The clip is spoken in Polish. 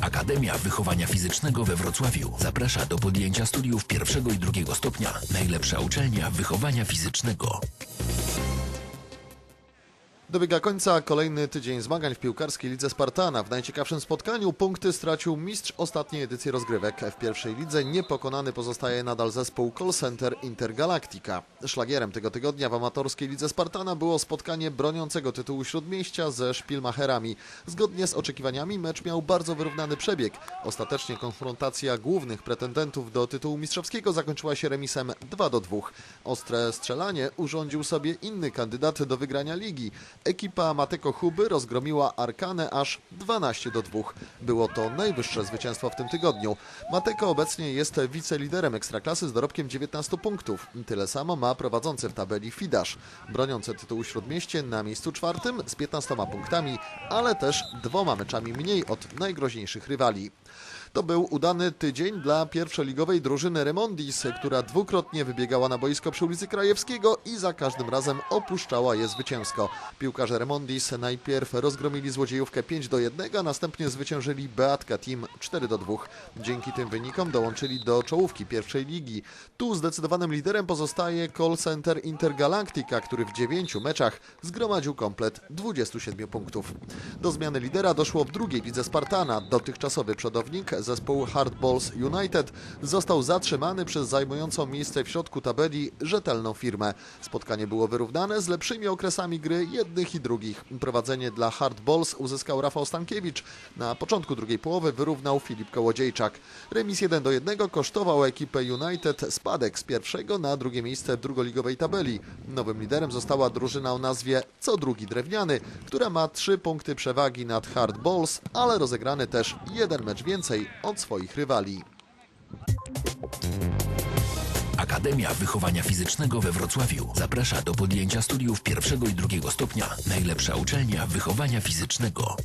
Akademia Wychowania Fizycznego we Wrocławiu zaprasza do podjęcia studiów pierwszego i drugiego stopnia. Najlepsza uczelnia wychowania fizycznego. Dobiega końca kolejny tydzień zmagań w piłkarskiej lidze Spartana. W najciekawszym spotkaniu punkty stracił mistrz ostatniej edycji rozgrywek. W pierwszej lidze niepokonany pozostaje nadal zespół Call Center Intergalactica. Szlagierem tego tygodnia w amatorskiej lidze Spartana było spotkanie broniącego tytułu Śródmieścia ze Szpilmacherami. Zgodnie z oczekiwaniami mecz miał bardzo wyrównany przebieg. Ostatecznie konfrontacja głównych pretendentów do tytułu mistrzowskiego zakończyła się remisem 2 do 2. Ostre strzelanie urządził sobie inny kandydat do wygrania ligi. Ekipa Mateko Huby rozgromiła Arkanę aż 12 do 2. Było to najwyższe zwycięstwo w tym tygodniu. Mateko obecnie jest wiceliderem Ekstraklasy z dorobkiem 19 punktów. Tyle samo ma prowadzący w tabeli Fidasz. Broniące tytułu Śródmieście na miejscu czwartym z 15 punktami, ale też dwoma meczami mniej od najgroźniejszych rywali. To był udany tydzień dla pierwszoligowej drużyny Remondis, która dwukrotnie wybiegała na boisko przy ulicy Krajewskiego i za każdym razem opuszczała je zwycięsko. Piłkarze Remondis najpierw rozgromili złodziejówkę 5 do 1, a następnie zwyciężyli Beatka Team 4 do 2. Dzięki tym wynikom dołączyli do czołówki pierwszej ligi. Tu zdecydowanym liderem pozostaje Call Center Intergalactica, który w 9 meczach zgromadził komplet 27 punktów. Do zmiany lidera doszło w drugiej lidze Spartana. Dotychczasowy przodownik zespół Hard Balls United został zatrzymany przez zajmującą miejsce w środku tabeli rzetelną firmę. Spotkanie było wyrównane z lepszymi okresami gry jednych i drugich. Prowadzenie dla Hard Balls uzyskał Rafał Stankiewicz. Na początku drugiej połowy wyrównał Filip Kołodziejczak. Remis 1 do 1 kosztował ekipę United spadek z pierwszego na drugie miejsce w drugoligowej tabeli. Nowym liderem została drużyna o nazwie Co drugi drewniany, która ma 3 punkty przewagi nad Hard Balls, ale rozegrany też jeden mecz więcej od swoich rywali. Akademia Wychowania Fizycznego we Wrocławiu zaprasza do podjęcia studiów pierwszego i drugiego stopnia. Najlepsza uczelnia wychowania fizycznego.